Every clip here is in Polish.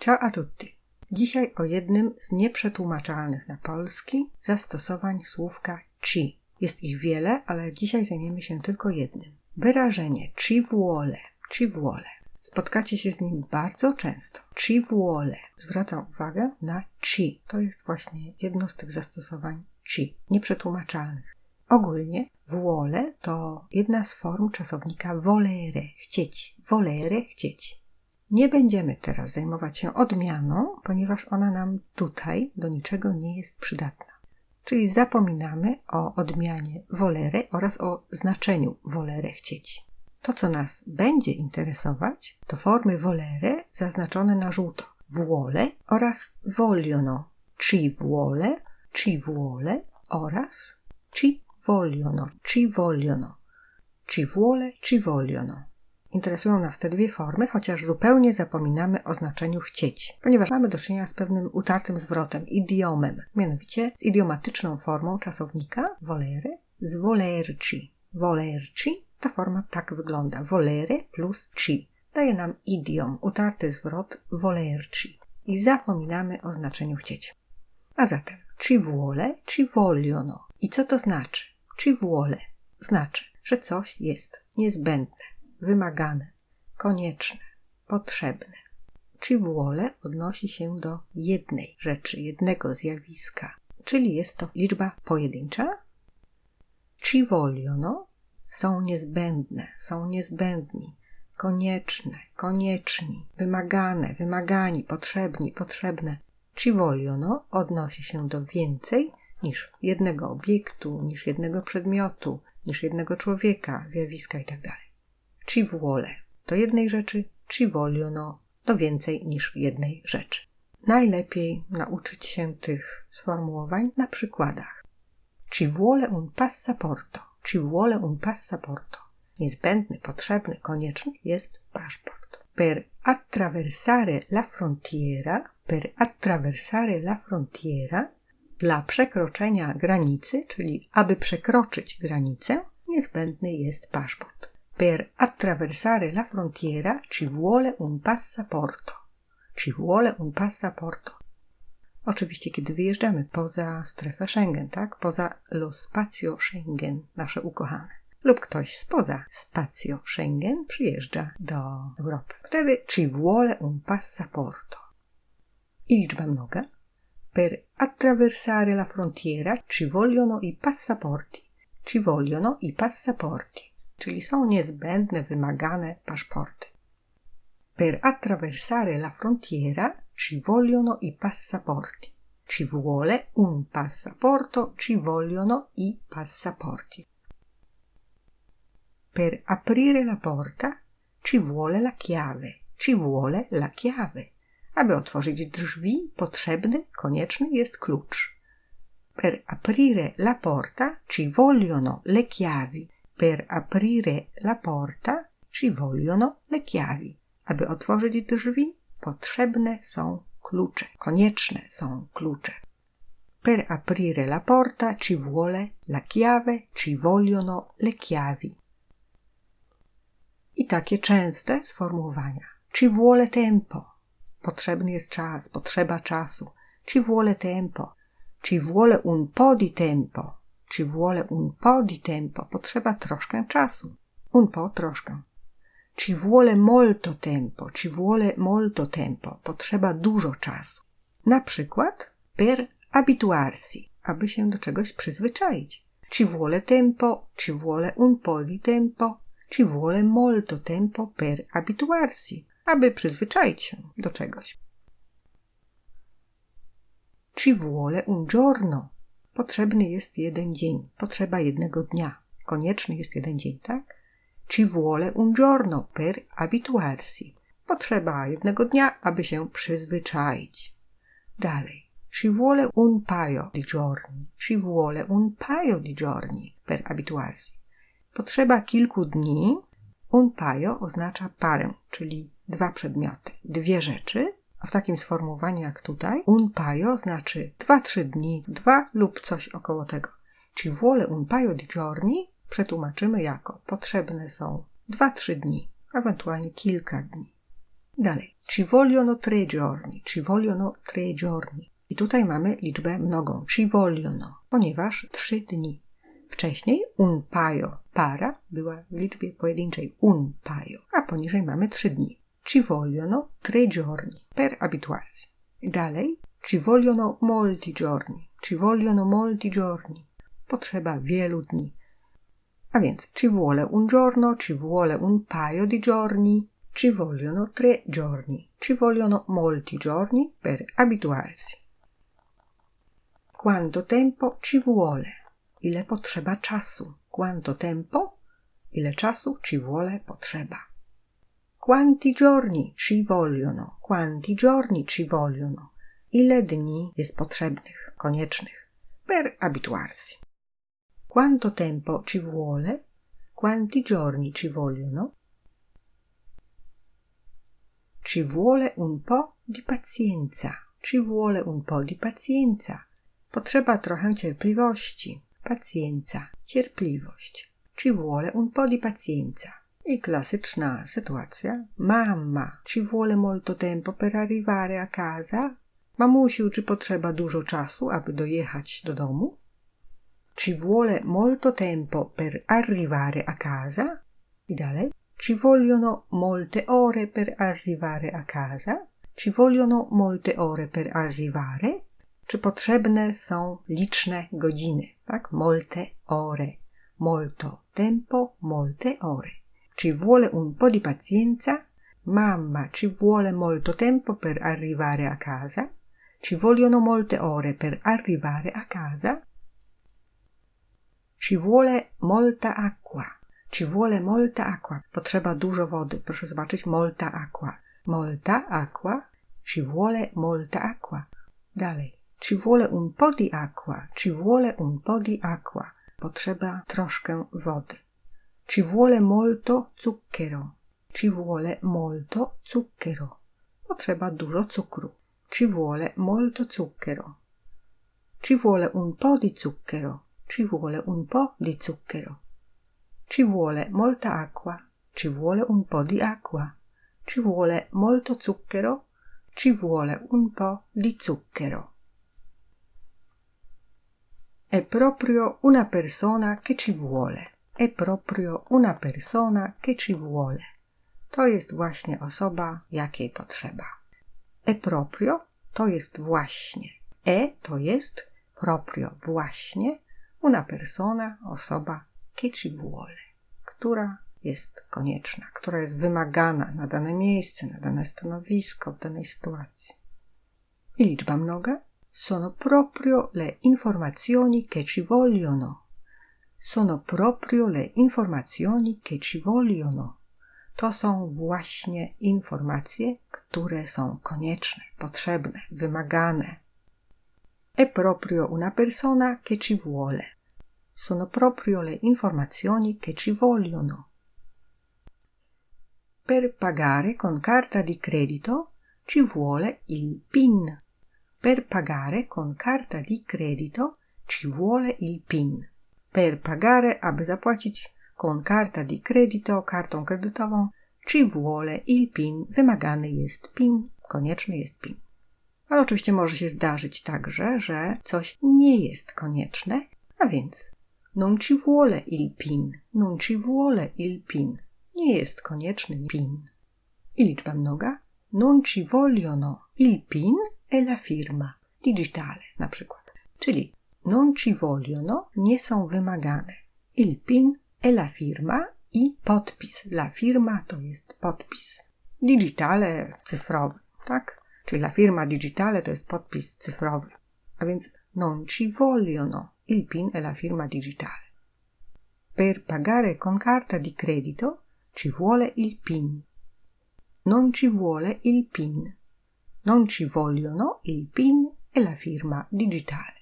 Ciao a tutti. Dzisiaj o jednym z nieprzetłumaczalnych na polski zastosowań słówka ci. Jest ich wiele, ale dzisiaj zajmiemy się tylko jednym. Wyrażenie ci vuole, ci vuole. Spotkacie się z nim bardzo często. Ci vuole. Zwracam uwagę na ci. To jest właśnie jedno z tych zastosowań ci, nieprzetłumaczalnych. Ogólnie vuole to jedna z form czasownika volere, chcieć. Volere, chcieć. Nie będziemy teraz zajmować się odmianą, ponieważ ona nam tutaj do niczego nie jest przydatna. Czyli zapominamy o odmianie volere oraz o znaczeniu volere chcieć. To, co nas będzie interesować, to formy volere zaznaczone na żółto. Vuole oraz vogliono. Ci vuole, ci vuole oraz ci vogliono, ci vogliono. Ci vuole, ci vogliono. Interesują nas te dwie formy, chociaż zupełnie zapominamy o znaczeniu chcieć, ponieważ mamy do czynienia z pewnym utartym zwrotem, idiomem, mianowicie z idiomatyczną formą czasownika volere z volerci. Volerci ta forma tak wygląda. Volere plus ci daje nam idiom, utarty zwrot volerci. I zapominamy o znaczeniu chcieć. A zatem ci vuole, ci vogliono. I co to znaczy? Ci vuole znaczy, że coś jest niezbędne, wymagane, konieczne, potrzebne. Ci vuole odnosi się do jednej rzeczy, jednego zjawiska, czyli jest to liczba pojedyncza. Ci vogliono są niezbędne, są niezbędni, konieczne, konieczni, wymagane, wymagani, potrzebni, potrzebne. Ci vogliono odnosi się do więcej niż jednego obiektu, niż jednego przedmiotu, niż jednego człowieka, zjawiska itd. Ci vuole do jednej rzeczy, ci vogliono do więcej niż jednej rzeczy. Najlepiej nauczyć się tych sformułowań na przykładach. Ci vuole un passaporto. Ci vuole un passaporto. Niezbędny, potrzebny, konieczny jest paszport. Per attraversare la frontiera, per attraversare la frontiera, dla przekroczenia granicy, czyli aby przekroczyć granicę, niezbędny jest paszport. Per attraversare la frontiera ci vuole un passaporto. Ci vuole un passaporto. Oczywiście, kiedy wyjeżdżamy poza strefę Schengen, tak? Poza lo spazio Schengen, nasze ukochane. Lub ktoś spoza spazio Schengen przyjeżdża do Europy. Wtedy ci vuole un passaporto. I liczba mnoga. Per attraversare la frontiera ci vogliono i passaporti. Ci vogliono i passaporti. Czyli są niezbędne, wymagane paszporty. Per attraversare la frontiera ci vogliono i passaporti. Ci vuole un passaporto, ci vogliono i passaporti. Per aprire la porta ci vuole la chiave, ci vuole la chiave. Aby otworzyć drzwi, potrzebny, konieczny jest klucz. Per aprire la porta ci vogliono le chiavi. Per aprire la porta ci vogliono le chiavi. Aby otworzyć drzwi, potrzebne są klucze, konieczne są klucze. Per aprire la porta ci vuole la chiave, ci vogliono le chiavi. I takie częste sformułowania. Ci vuole tempo. Potrzebny jest czas, potrzeba czasu. Ci vuole tempo. Ci vuole un po' di tempo. Ci vuole un po' di tempo. Potrzeba troszkę czasu. Un po' troszkę. Ci vuole molto tempo, ci vuole molto tempo. Potrzeba dużo czasu. Na przykład per abituarsi, aby się do czegoś przyzwyczaić. Ci vuole tempo, ci vuole un po' di tempo, ci vuole molto tempo per abituarsi, aby przyzwyczaić się do czegoś. Ci vuole un giorno. Potrzebny jest jeden dzień, potrzeba jednego dnia. Konieczny jest jeden dzień, tak? Ci vuole un giorno per abituarsi. Potrzeba jednego dnia, aby się przyzwyczaić. Dalej. Ci vuole un paio di giorni. Ci vuole un paio di giorni per abituarsi. Potrzeba kilku dni. Un paio oznacza parę, czyli dwa przedmioty, dwie rzeczy. A w takim sformułowaniu jak tutaj, un paio znaczy dwa, trzy dni, dwa lub coś około tego. Ci vuole un paio di giorni przetłumaczymy jako potrzebne są 2-3 dni, ewentualnie kilka dni. Dalej. Ci vogliono tre giorni. Ci vogliono tre giorni. I tutaj mamy liczbę mnogą. Ci vogliono, ponieważ trzy dni. Wcześniej un paio para była w liczbie pojedynczej un paio, a poniżej mamy trzy dni. Ci vogliono tre giorni per abituarsi. Dalej. Ci vogliono molti giorni. Ci vogliono molti giorni. Potrzeba wielu dni. A więc ci vuole un giorno, ci vuole un paio di giorni, ci vogliono tre giorni, ci vogliono molti giorni per abituarsi. Quanto tempo ci vuole? Ile potrzeba czasu? Quanto tempo? Ile czasu ci vuole potrzeba? Quanti giorni ci vogliono? Quanti giorni ci vogliono? Ile dni jest potrzebnych, koniecznych per abituarsi? Quanto tempo ci vuole? Quanti giorni ci vogliono? Ci vuole un po' di pazienza. Ci vuole un po' di pazienza. Potrzeba trochę cierpliwości. Pazienza, cierpliwość. Ci vuole un po' di pazienza. I klasyczna sytuacja. Mamma, ci vuole molto tempo per arrivare a casa? Mamusiu, czy potrzeba dużo czasu, aby dojechać do domu? Ci vuole molto tempo per arrivare a casa? I dalej. Ci vogliono molte ore per arrivare a casa? Ci vogliono molte ore per arrivare? Czy potrzebne są liczne godziny? Tak? Molte ore. Molto tempo, molte ore. Ci vuole un po' di pazienza? Mamma, ci vuole molto tempo per arrivare a casa? Ci vogliono molte ore per arrivare a casa? Ci vuole molta acqua. Ci vuole molta acqua. Potrzeba dużo wody. Proszę zobaczyć, molta acqua. Molta acqua. Ci vuole molta acqua. Dalej. Ci vuole un po' di acqua. Ci vuole un po' di acqua. Potrzeba troszkę wody. Ci vuole molto zucchero. Ci vuole molto zucchero. Potrzeba dużo cukru. Ci vuole molto zucchero. Ci vuole un po' di zucchero. Ci vuole un po' di zucchero. Ci vuole molta acqua. Ci vuole un po' di acqua. Ci vuole molto zucchero. Ci vuole un po' di zucchero. È proprio una persona che ci vuole. È proprio una persona che ci vuole. To jest właśnie osoba, jakiej potrzeba. E proprio to jest właśnie. E to jest proprio właśnie una persona, osoba che ci vuole, która jest konieczna, która jest wymagana na dane miejsce, na dane stanowisko, w danej sytuacji. I liczba mnoga sono proprio le informazioni che ci vogliono. Sono proprio le informazioni che ci vogliono. To są właśnie informacje, które są konieczne, potrzebne, wymagane. È proprio una persona che ci vuole. Sono proprio le informazioni che ci vogliono. Per pagare con carta di credito ci vuole il PIN. Per pagare con carta di credito ci vuole il PIN. Per pagare, aby zapłacić con carta di credito, kartą kredytową, ci vuole il PIN, wymagany jest PIN, konieczny jest PIN. Ale oczywiście może się zdarzyć także, że coś nie jest konieczne, a więc non ci vuole il PIN, non ci vuole il PIN, nie jest konieczny PIN. I liczba mnoga, non ci vogliono il PIN e la firma digitale na przykład. Czyli non ci vogliono nie są wymagane. Il PIN e la firma i podpis. La firma to jest podpis. Digitale cyfrowy, tak? Czyli la firma digitale to jest podpis cyfrowy. A więc non ci vogliono il PIN e la firma digitale. Per pagare con carta di credito ci vuole il PIN. Non ci vuole il PIN. Non ci vogliono il PIN e la firma digitale.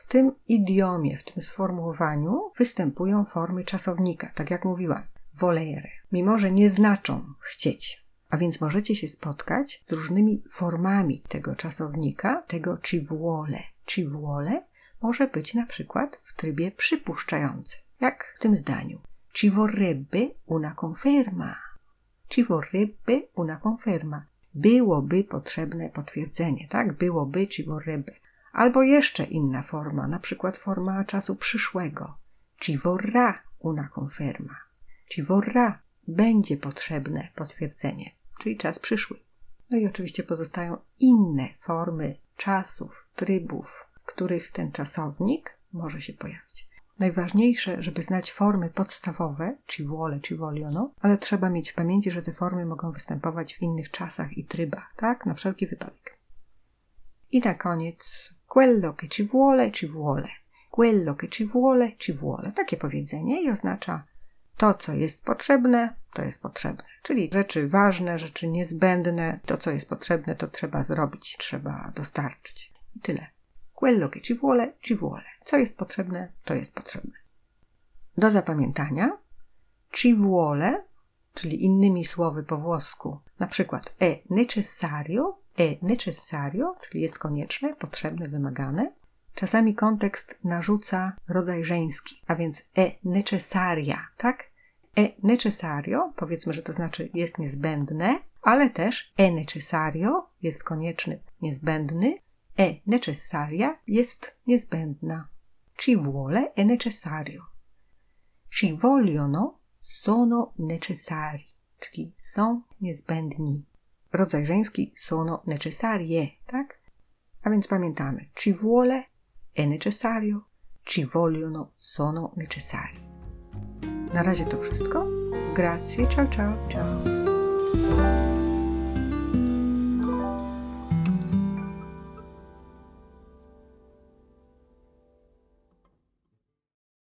W tym idiomie, w tym sformułowaniu występują formy czasownika, tak jak mówiłam, volere, mimo że nie znaczą chcieć. A więc możecie się spotkać z różnymi formami tego czasownika, tego ci vuole. Ci vuole może być na przykład w trybie przypuszczającym, jak w tym zdaniu. Ci vorrebbe una conferma. Ci vorrebbe una conferma. Byłoby potrzebne potwierdzenie, tak? Byłoby ci vorrebbe. Albo jeszcze inna forma, na przykład forma czasu przyszłego. Ci vorrà una conferma. Ci vorrà będzie potrzebne potwierdzenie, czyli czas przyszły. No i oczywiście pozostają inne formy czasów, trybów, w których ten czasownik może się pojawić. Najważniejsze, żeby znać formy podstawowe, ci vuole, ci vogliono, ale trzeba mieć w pamięci, że te formy mogą występować w innych czasach i trybach, tak? Na wszelki wypadek. I na koniec, quello che ci vuole, ci vuole. Quello che ci vuole, ci vuole. Takie powiedzenie i oznacza to, co jest potrzebne, to jest potrzebne. Czyli rzeczy ważne, rzeczy niezbędne, to, co jest potrzebne, to trzeba zrobić, trzeba dostarczyć. I tyle. Quello che ci vuole, ci vuole. Co jest potrzebne, to jest potrzebne. Do zapamiętania ci vuole, czyli innymi słowy po włosku, na przykład è necessario, è necessario, czyli jest konieczne, potrzebne, wymagane. Czasami kontekst narzuca rodzaj żeński, a więc è necessaria, tak? È necessario, powiedzmy, że to znaczy jest niezbędne, ale też è necessario jest konieczny, niezbędny, è necessaria jest niezbędna. Ci vuole è necessario. Ci vogliono sono necessari, czyli są niezbędni. Rodzaj żeński sono necessarie, tak? A więc pamiętamy, ci vuole è necessario, ci vogliono sono necessari. Na razie to wszystko. Grazie, ciao ciao, ciao.